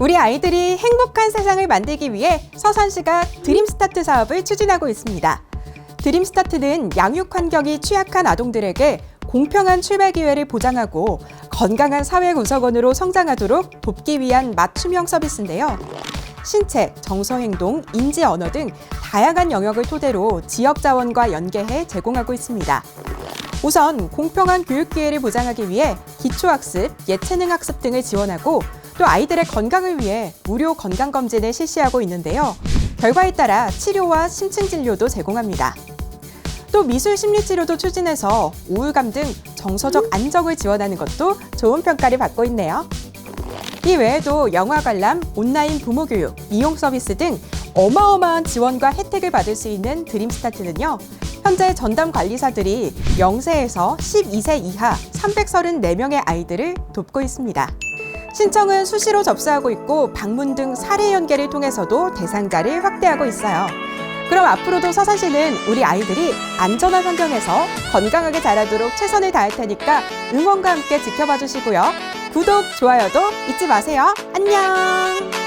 우리 아이들이 행복한 세상을 만들기 위해 서산시가 드림스타트 사업을 추진하고 있습니다. 드림스타트는 양육 환경이 취약한 아동들에게 공평한 출발 기회를 보장하고 건강한 사회 구성원으로 성장하도록 돕기 위한 맞춤형 서비스인데요. 신체, 정서 행동, 인지 언어 등 다양한 영역을 토대로 지역 자원과 연계해 제공하고 있습니다. 우선 공평한 교육 기회를 보장하기 위해 기초학습, 예체능 학습 등을 지원하고 또 아이들의 건강을 위해 무료 건강 검진을 실시하고 있는데요. 결과에 따라 치료와 심층 진료도 제공합니다. 또 미술 심리 치료도 추진해서 우울감 등 정서적 안정을 지원하는 것도 좋은 평가를 받고 있네요. 이 외에도 영화 관람, 온라인 부모 교육, 이용 서비스 등 어마어마한 지원과 혜택을 받을 수 있는 드림스타트는요. 현재 전담 관리사들이 0세에서 12세 이하 334명의 아이들을 돕고 있습니다. 신청은 수시로 접수하고 있고 방문 등 사례 연계를 통해서도 대상자를 확대하고 있어요. 그럼 앞으로도 서산시는 우리 아이들이 안전한 환경에서 건강하게 자라도록 최선을 다할 테니까 응원과 함께 지켜봐 주시고요. 구독, 좋아요도 잊지 마세요. 안녕!